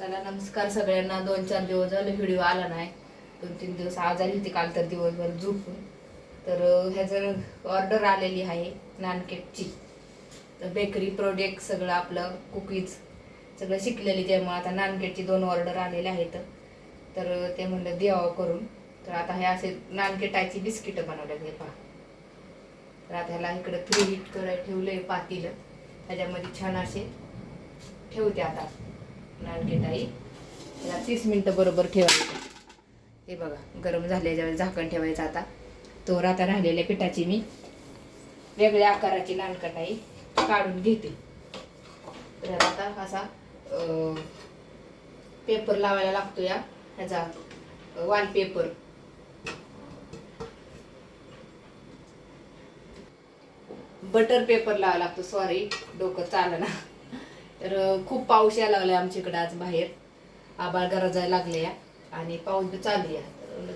चला नमस्कार सगळ्यांना. दोन चार दिवस झाले व्हिडिओ आला नाही. दोन तीन दिवस आजारी होती काल तर दिवसभर झोपून. तर ह्याचं ऑर्डर आलेली आहे नानकेटची तर बेकरी प्रोडक्ट सगळं आपलं कुकीज सगळं शिकलेली त्यामुळे आता नानकेटची दोन ऑर्डर आलेले आहेत. तर ते म्हणलं द्यावं करून. तर आता हे असे नानकेटाची बिस्किटं बनवलेली हे पहा. तर आता ह्याला इकडं फ्री हिट करायला आहे पातीलं. त्याच्यामध्ये छान असे ठेवते आता. नानकेटाई त्याला तीस मिनटं बरोबर ठेवायचं हे बघा गरम झाल्याच्या वेळेस झाकण ठेवायचं आता. तोर आता राहिलेल्या पिठाची मी वेगळ्या आकाराची नानकटाई काढून घेते. तर आता असा पेपर लावायला लागतो या ह्याचा वॉलपेपर बटर पेपर लावा लागतो सॉरी डोकं चालना. तर खूप पाऊस यायला लागलाय आमच्याकडे आज बाहेर. आबाळ गरजायला लागले या आणि पाऊस बी चालू या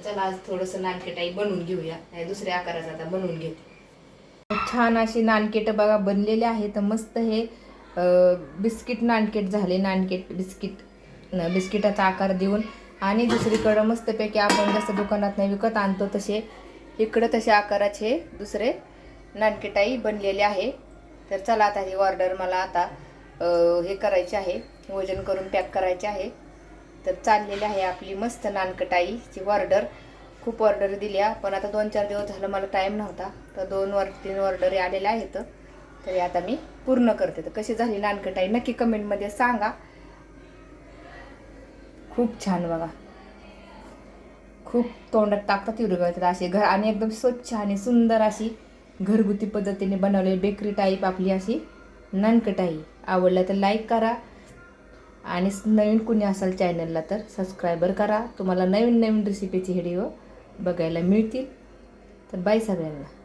चला आज थोडंसं नानकेटाई बनवून घेऊया. हे दुसऱ्या आकाराचा आता बनवून घेते. छान अशी नानकेट बघा बनलेले आहेत. मस्त हे बिस्किट नानकेट झाले. नानकेट बिस्किट न- बिस्किटाचा आकार देऊन. आणि दुसरीकडं मस्तपैकी आपण जसं दुकानात विकत आणतो तसे इकडं तसे आकाराचे दुसरे नानकेटाई बनलेले आहे. तर चला आता ही ऑर्डर मला आता हे करायचे आहे. वजन करून पॅक करायचे आहे. तर चाललेली आहे आपली मस्त नानकटाईची ऑर्डर खूप ऑर्डर दिल्या पण आता दोन चार दिवस झालं मला टाईम नव्हता. तर दोन वर तीन ऑर्डर आलेल्या आहेत. तरी आता मी पूर्ण करते. तर कशी झाली नानकटाई? नक्की कमेंटमध्ये सांगा. खूप छान बघा. खूप तोंडात टाकतात एवढं असे घर आणि एकदम स्वच्छ आणि सुंदर अशी घरगुती पद्धतीने बनवलेली बेकरी टाईप आपली अशी नानकटाई. आवडलं तर लाईक करा. आणि नवीन कुणी असाल चॅनलला तर सबस्क्रायबर करा. तुम्हाला नवीन नवीन रेसिपीचे व्हिडिओ बघायला मिळतील. तर बाय सगळ्यांना.